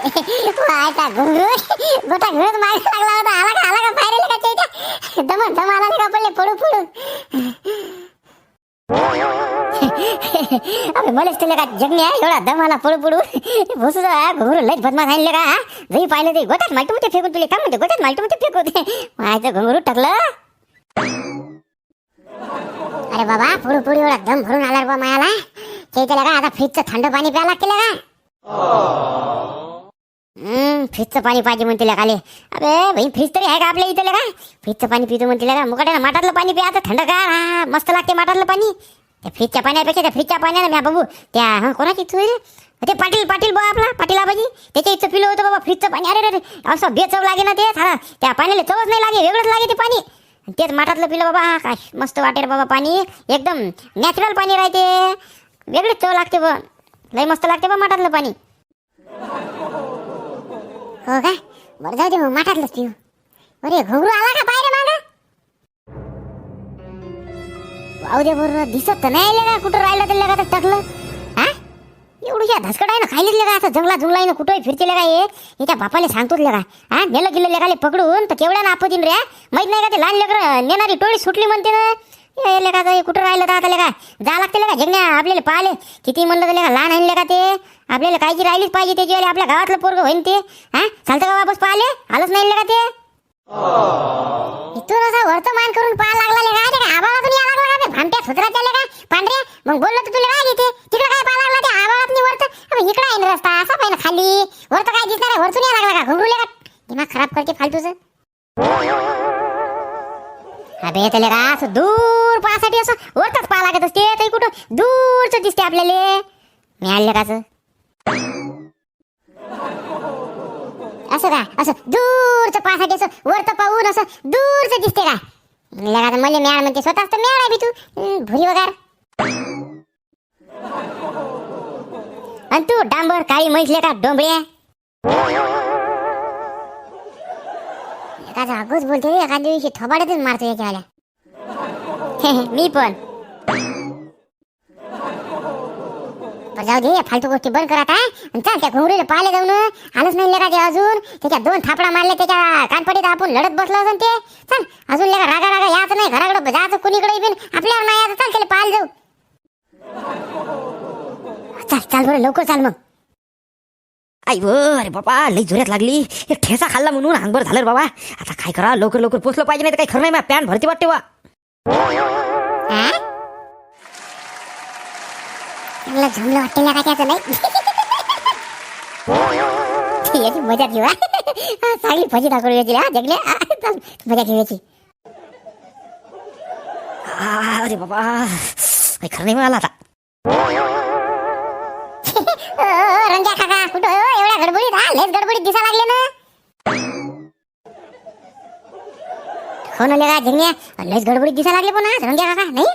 वायता घुंगरू गोटा घुरत मागे लागला होता. आला का आला का बाहेर आला का त्याच्या दम दम आला का पडले पडू पडू अबे मलेच तुला का जगण्या एवढा दम आला पडू पडू भोसू घुंगरू लयच बदमा आणले का? जरी पाहिलं ते गोट्यात मालटू मध्ये फेकून तुले. काय म्हणते? गोट्यात मालटू मध्ये फेकून मायचं घुंगरू टाकलं. अरे बाबा पुढे पुढे एवढा दम भरून आला रे बा मायाला. ते त्याला का आता फ्रीजचं थंड पाणी प्यायला लागते का? हम्म फ्रीजचं पाणी पाहिजे म्हणते का खाली अबे भाई फ्रीज तरी आहे का आपल्या इथं का? फ्रीजचं पाणी पितो म्हणते का मुकाट्यानं माठातलं पाणी प्या आता थंड का हा मस्त लागते माठातलं पाणी. त्या फ्रीजच्या पाण्यापेक्षा त्या फ्रीजच्या पाण्यानं म्या बाबू त्या हा कोणाची इथं ते पाटील पाटील बा आपला पाटील आबाजी. त्याच्या इथं पिलं होतं बाबा फ्रीजचं पाणी. अरे रे असं बेचव लागे ना ते हा त्या पाण्याला चवच नाही लागे वेगळंच लागे ते पाणी. तेच माठातलं पिलं बाबा हा काय मस्त वाटेल बाबा पाणी. एकदम नॅचरल पाणी राहते. वेगळीच चव लागते पण लय मस्त लागते बा माठातलं पाणी. हो काय बरं जाऊ दे मग माठातलंच पिऊ. अरे घुंगरू आला का बाहेर रे मागं? वाहू दे बरं दिसत तर नाही आलं का? कुठं राहिलं त्याला का तर टाकलं. हा? एवढ्या धसकड आहे ना खायलीच का असं जंगला जुंगला ना कुठंही फिरते का हे? हे त्या बापाले सांगतोच का हा? नेलं गेलं लेगाले पकडून तर केवढ्या ना आपत्तीन रे माहीत नाही का ते लहान लेकर नेणारी टोळी सुटली म्हणते ना? हे का ते कुठं राहिलं का आता का जा लागते का जगण्या आपल्याला पाहिले. किती म्हणलं तर का लहान आणले का ते? आपल्याला काळजी राहिलीच पाहिजे त्याची वाली आपल्या गावातलं पोरग होईन ते. हा? चालतं का वापस पाहिले? आलंच नाही का ते? इथून असा वर्तमान करून पाहा लागला लेका ते काय आबाळातून या लागला का ते? भामट्या सुधराच्या लेका पांढरे मग बोललो तर तुला काय घेते तिकडे काय पाहा लागला ते? आबाळात वरत इकडे आहे रस्ता. असा पाहिजे खाली. वरत काय दिसणार आहे? वरतून या लागला का? घुंगरू लेका दिमाग खराब करते फालतूच. अबे त्याला का असं दूर पाहासाठी असं वरतच पाहा लागत असते. ते कुठं? दूरच दिसते आपल्याला. मिळालं का असं? का? असं दूरचं पाहासाठी असं वरचं पाहून असं दूरचं दिसते का? म्हणलं का मला मिळाल म्हणते स्वतःच तर मिळाला बी तू. भुरी वगार. आणि तू डांबर काळी म्हटले का डोंबळे? एखादा अगोच बोलते एखाद्या दिवशी थोबाड्यातच मारतो याच्यावाल्या मी पण. जाऊ दे फालतू गोष्टी बंद करत आहे आणि चल त्या घुंगरीला पाहिले जाऊन आलंच नाही लेका ते अजून. त्याच्या दोन थापडा मारले त्याच्या कानपडीत आपण लढत बसलो असून ते. चल अजून लेका रागा रागा यायचं नाही घराकडे जायचं कुणीकडे बिन आपल्यावर नाही यायचं. चल त्याला पाहायला जाऊ. चल चाल बरं लवकर चाल मग. आई व अरे बाबा लई जोऱ्यात लागली. एक ठेसा खाल्ला म्हणून अंगभर झालं रे बाबा. आता काय करा लवकर लवकर पोचलं पाहिजे नाही तर काही खरं नाही पॅन भरती वाटते वा हा? चांगलं जमलं का त्याचं नाही याची मजा घेऊ हा. हा, चांगली भजी दाखवली याची हा जगल्या. हा, चल, मजा घेऊ याची. आ, अरे बाबा काही खरं नाही मला आता. हो ना लेगा झिंग्या लयच गडबडीत दिसा लागले पण आज रंग्या काका नाही?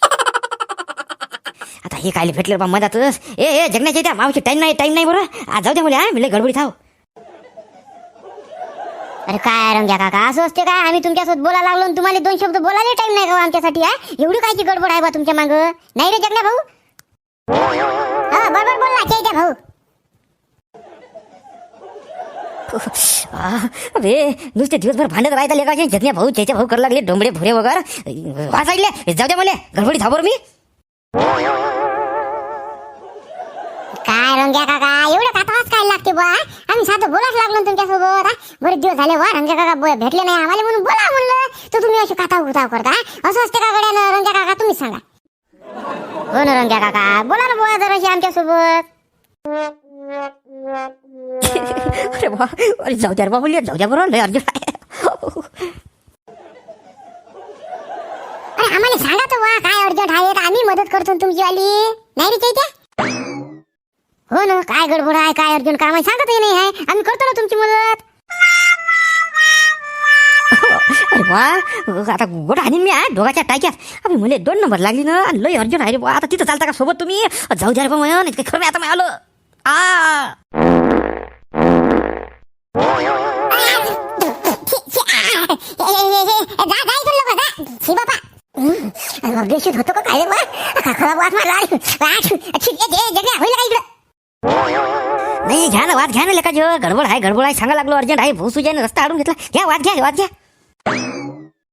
आता हे काय भेटलं बा मधातच. ए ए जगण्याच्या त्या मावशी टाईम नाही टाईम नाही बरं. आज जाऊ द्या मला हा मी लय गडबडी आहो अरे काय रंग्या काका असं असते काय? आम्ही तुमच्यासोबत बोलायला लागलो आणि तुम्हाला दोन शब्द बोलायला टाइम नाही का हो आमच्यासाठी हा? एवढी कायची गडबड आहे बा तुमच्या मागं? नाही रे जगण्या भाऊ? हा बरोबर बोल ना चैत्या भाऊ. अरे नुसते दिवसभर भांडत राहता लेका जगण्या भाऊ चेचे भाऊ करू लागले डोंबडे भुरे वगैरे. वाचायले जाऊ द्या मला गडबडी थांबवर मी. काय रंग्या काका एवढं कातावाच काय लागते बुवा? आम्ही साधं बोलाच लागलो तुमच्यासोबत बरेच दिवस झाले वा रंग्या काका भेटले नाही आम्हाला म्हणून बोला म्हणलं. तर तुम्ही अशी काताव कुताव करता असं असते का गड्यानं? रंग्या काका तुम्हीच सांगा. हो ना रंग्या काका. बोला ना बुवा जराशी आमच्यासोबत. अरे बा अरे जाऊ द्या रे बाबा जाऊ द्या बरं लय अर्जंट आहे. अरे आम्हाला सांगा तर वा काय अर्जंट आहे तर आम्ही मदत करतो ना तुमची वाली नाही रे चैत्या? हो ना काय गडबड आहे काय अर्जंट काम आहे सांगतही नाही आहे. आम्ही करतो ना तुमची मदत. अरे वा आता गोडा हाणीन मी हा दोघाच्या टाक्यात. अबे मुले दोन नंबर लागली ना आणि लय अर्जंट आहे रे बा आता तिथं चालता का सोबत तुम्ही? जाऊ द्या रे बा खरं आता मी आलो. आ. बेशुद्ध होतो का काय खराब वाट मारला होईल का इकडं नाही घ्या ना वाद घ्या ना लेका जो गडबड आहे गडबड आहे सांगा लागलो अर्जंट आहे भाऊ सुजाने रस्ता आडून घेतला घ्या वाद घ्या वाद घ्या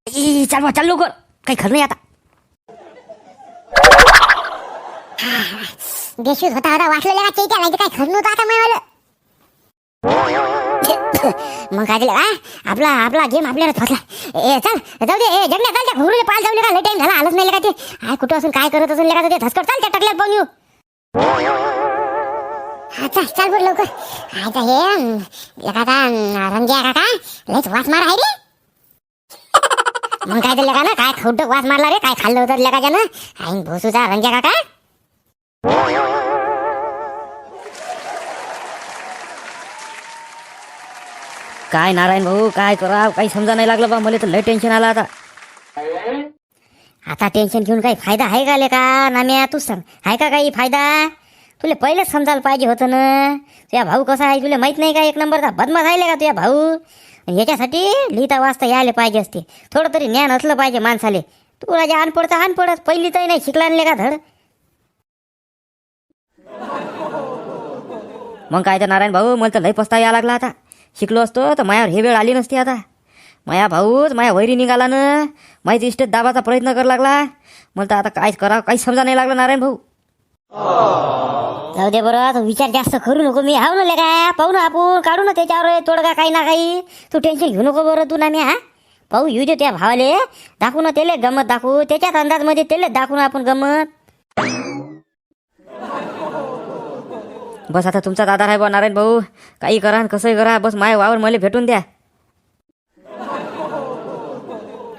ई, चाल बा, चाल लवकर काही खरं नाही आता बेशूज होता होता वाटलेला का चैत्या नाही काय खरं नव्हतं आता मला मग काय दिलं का आपला आपला गेम आपल्याला फसला. ए चल जाऊ दे. ए जगण्या चाल त्या घोरूला पाल जाऊ का लय टाइम झाला. आलंच नाही का ते आय कुठं असून काय करत असून लेका ते धसकट. चाल त्या टकल्यात पाहून येऊ. हा चल चाल बरं लवकर. आता हे अं, एखादा अं, रंग्या काका लयच वास मार आहे रे. मग काय दिलं का ना काय खोटं वास मारला रे? काय खाल्लं होतं लेकाच्यानं आई भोसूचा रंग्या काका? काय नारायण भाऊ काय करा काही समजा नाही लागलं बा मला तर लय टेन्शन आलं आता. आता टेन्शन घेऊन काही फायदा आहे का ले का नाम्या तूच सांग. आहे का काही फायदा? तुला पहिलेच समजायला पाहिजे होतं ना. तुझ्या भाऊ कसा आहे तुला माहीत नाही का? एक नंबरचा बदमाश आहे का तुझ्या भाऊ? याच्यासाठी लिहिता वाचता यायला पाहिजे असते. थोडं तरी ज्ञान असलं पाहिजे माणसाले. तू राजा अनपडता अनपडत पहिली तरी नाही शिकला नाही का धड. मग काय तर नारायण भाऊ मला तर लय पस्ता यायला लागला आता. शिकलो असतो तर मायावर हे वेळ आली नसती आता. माया भाऊच माया वैरी निघाला ना माहिती इष्ट दाबाचा प्रयत्न करू लागला. मला तर आता काय करा काही समजा नाही लागलं नारायण भाऊ. जाऊ दे बरं तू विचार जास्त करू नको मी. हाव ना काय पाहू ना आपण काढू ना त्याच्यावर तोडगा काही ना काही. तू टेन्शन घेऊ नको बरं तू ना मी हा? पाहू येऊ दे त्या भावाले. दाखवू ना त्याला गमत दाखवू. त्याच्याच अंदाजमध्ये त्याला दाखवू ना आपण गमत. बस आता तुमचा दादा आहे बा नारायण भाऊ. काही करा कसंही करा. बस माय वावर मला भेटून द्या.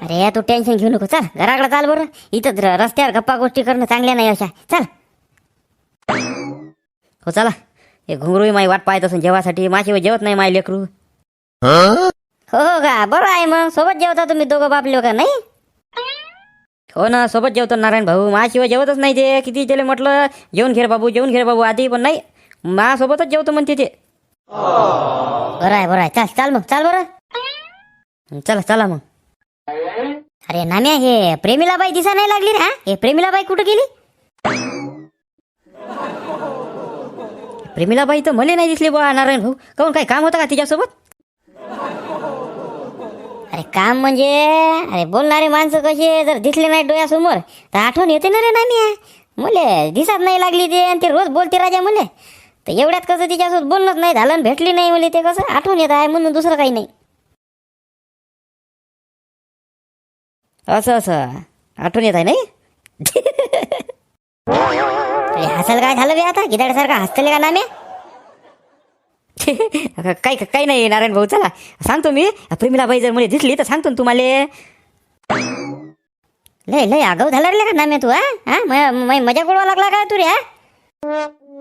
अरे तू टेन्शन घेऊ नको. चल घराकडे चाल बरं. इथं र- रस्त्यावर गप्पा गोष्टी करणं चांगल्या नाही अशा. चल. हो चला. हे घुंगरूही माई वाट पाहत असून जेवासाठी. माझी जेवत नाही माय लेकरू. हो, हो का? बरं आहे मग. सोबत जेवता तुम्ही दोघं बापले का नाही? हो ना सोबत जेवतो नारायण भाऊ. माझ्याशिवाय जेवतच नाही ते. किती त्याला म्हटलं जेवून घे बाबू जेवून घेर बाबू. आधी पण नाही. माझ्यासोबतच जेवतो म्हणते ते. बरं आहे बरं आहे. चल चाल मग चाल बरं. चला चला मग. अरे नाम्या हे प्रेमीलाबाई दिसा नाही लागली रे हा? हे प्रेमीलाबाई कुठं गेली? प्रेमीलाबाई तर मला नाही दिसली बा नारायण भाऊ. काऊन काय काम होतं का तिच्यासोबत? अरे काम म्हणजे अरे बोलणारे माणसं कसे जर दिसले नाही डोळ्यासमोर तर आठवण येते ना रे नाम्या. मुले दिसत नाही लागली ते आणि ते रोज बोलते राजा मुले. तर एवढ्यात कसं तिच्यासोबत बोलणंच नाही झालं भेटली नाही मुले ते कसं आठवण येत आहे म्हणून दुसरं काही नाही. असं असं. आठवण येत आहे नाही? हसायला काय झालं बे आता? गिदाड्यासारखा हसतले का नामे काही काही नाही नारायण भाऊ चला. सांगतो मी. प्रेमीलाबाई जर मुली दिसली तर सांगतो ना तुम्हाला. लय लय आगाऊ झाला रे का नामे तू हा? मजा उडवा लागला का तू रे हा?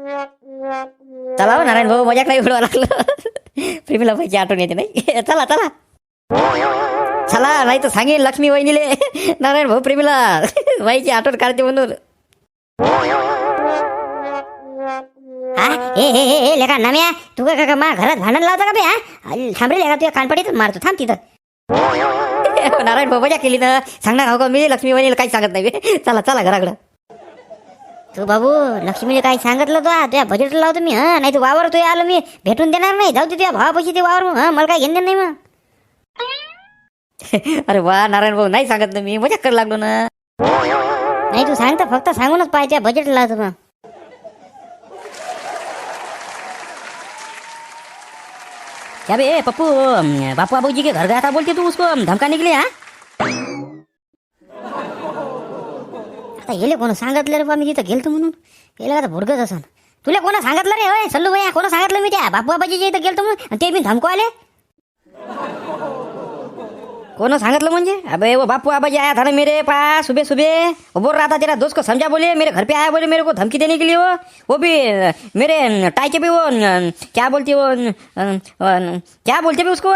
चला हो, नारायण भाऊ मजाक नाही उडवा लागलं. प्रेमीलाबाईची आठवण येते नाही. चला चला. चला नाही तर सांगेन लक्ष्मी वहिनीले. नारायण भाऊ प्रेमीला बाईची आठवण काढते म्हणून. ए हे हे ए लेका नाम्या तू का का मा घरात भांडण लावता का बे हा? अल, थांब लेका तुझ्या कानपडीत मारतो. थांब तिथं. नारायण भाऊ मजा केली ना सांगणार हो का मी? लक्ष्मी वहिनीला काही सांगत नाही चला चला घराकडं. तू बाबू लक्ष्मीने काही सांगितलं तो तुझ्या बजेट लावतो मी हा? नाही तू वावर तू आलो मी. भेटून देणार नाही. जाऊ दे तुझ्या भावापाशी ते वावर मग हा? मला काय घेणं नाही मग. अरे वा नारायण भाऊ नाही सांगत ना मी. मजा कर लागलो ना. नाही तू सांगता फक्त सांगूनच पाहिजे बजेट लावतो मग. क्या बे पप्पू बापू बाबूजी के घर गया था बोलते तू उसको धमकाने के लिए हाँ? आता गेले कोण सांगितलं रे बा? मी तिथं गेलतो म्हणून. गेलं आता भुडकत असं तुला कोणा सांगितलं रे? होय सल्लू भैया कोणा सांगितलं मी त्या बापू बाबाजी इथं गेलतो म्हणून? आणि ते बी धमको आले कौन सांगितलं म्हणजे? अबे वो बापू आबाजी आया था ना मेरे पास सुबह सुबह वो बोल रहा था तेरा दोस्त को समझा बोले मेरे घर पे आया बोले मेरे को धमकी देने के लिए वो. वो भी मेरे टाई के भी वो क्या बोलती वो क्या बोलते भी उसको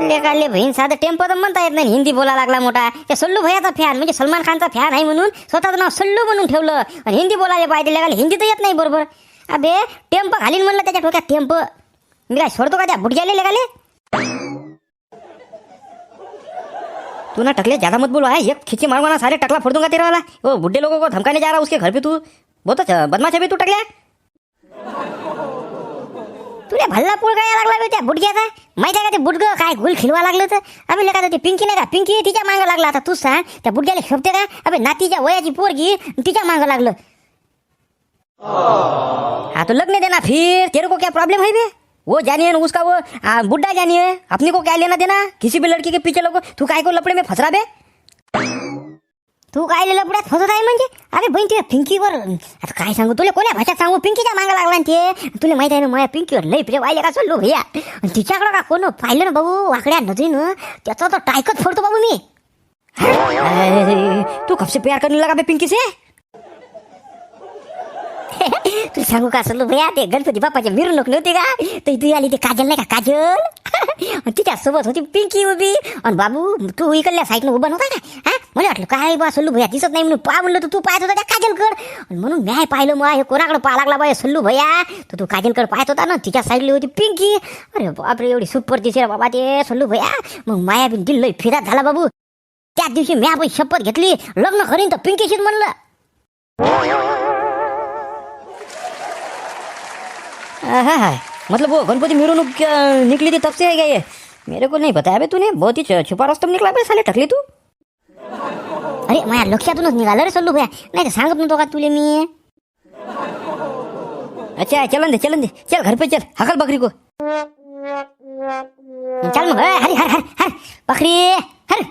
लेकाले बहीण साधं टेम्पो तर म्हणता येत नाही. हिंदी बोला लागला मोठा. त्या सल्लू भैयाचा फॅन म्हणजे सलमान खानचा फॅन आहे म्हणून स्वतःचं नाव सल्लू म्हणून ठेवलं. आणि हिंदी बोलायला पाहिजे लेकाले हिंदी तर येत नाही बरोबर. अबे टेम्पो घालीन म्हणलं त्याच्या ठोक्यात टेम्पो मी काय सोडतो का त्या बुटग्याले लेकाले तू ना टकले ज्यादा मत बोलो है एक खिची मारूंगा ना सारे टकला फोड़ दूंगा तेरा वाला वो बुढ़े लोगों को धमकाने जा रहा उसके घर पे तू? बहुत अच्छा बदमाश है तू टकले तुला भल्ला पुळ काय लागला त्या बुडग्याचा? माहिती आहे का ते बुडगं काय गुल खिलवा लागलं तर अबे लेका ते पिंकी नाही का? पिंकी तिच्या मागं लागला आता तू सांग. त्या बुडग्याला खेपते का? अबे नातीच्या वयाची पोरगी तिच्या मागं लागलं. हाँ तो लगने देना फिर. तेरे को क्या प्रॉब्लम है बे? वो जानिए ना उसका वो आ, बुड्ढा जानिए अपने को क्या लेना देना? किसी भी लड़की के पीछे लगो तू काय को लपड़े में फंस रहा बे? तू काय लपड्यात फसत आहे म्हणजे? अरे बहीण तुझ्या पिंकीवर आता काय सांगू तुला कोण्या भाषेत सांगू? पिंकीच्या मागं लागला ना ते. तुला माहिती आहे ना माझ्या पिंकीवर लई प्रेम वाहिले का सोडलो भैया आणि तिच्याकडं का कोण पाहिलं ना भाऊ वाकड्या नदीनं? त्याचा तर टायकत फोडतो बाबू मी. तू कब से प्यार करने लागा बे पिंकीचे? तू सांगू का सल्लू भैया ते गणपती बाप्पाच्या मिरवणूक नव्हती का? तर तू आली ते काजल नाही का? काजल? तिच्या सोबत होती पिंकी उभी. आणि बाबू तू इकडल्या साईडनं उभा नव्हता का? हा? मला वाटलं काय बा सल्लू भैया दिसत नाही म्हणून पा म्हणलं तर तू पाहत होता त्या काजलकड. म्हणून मी पाहिलं मग हे कोणाकडे पाहा लागला बाय सल्लू भैया? तर तू काजलकड पाहत होता ना तिच्या साईडली होती पिंकी. अरे बापरे एवढी सुपर दिसे रे बाबा ते सल्लू भैया. मग माया बिन दिल फिरात झाला बाबू. त्याच दिवशी मी आपण शपथ घेतली लग्न करीन तर पिंकीशीच म्हणलं. आहा, मतलब वो गणपति अ, निकली थी तब से है क्या ये मेरे को नहीं बताया तूने बहुत ही छुपा रास्तम निकला बे साले टकली तू अरे माझ्या लक्षातूनच निघालं रे सल्लू भैया नाही तर सांगत नव्हतो का तुले मी अच्छा चलन दे चलन दे चल घर पे चल हकल बकरी को चल मग हरी हर हर हर बकरी हर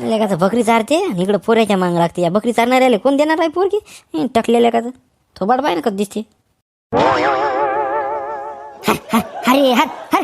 लेकाचं बकरी चारते आणि इकडं पोऱ्याच्या मांग लागते. या बकरी चारणाऱ्याला कोण देणार आहे पोरगी? टकले लेकाचं. थोबाड पाय ना कधी दिसते? हर हर हरी हर हर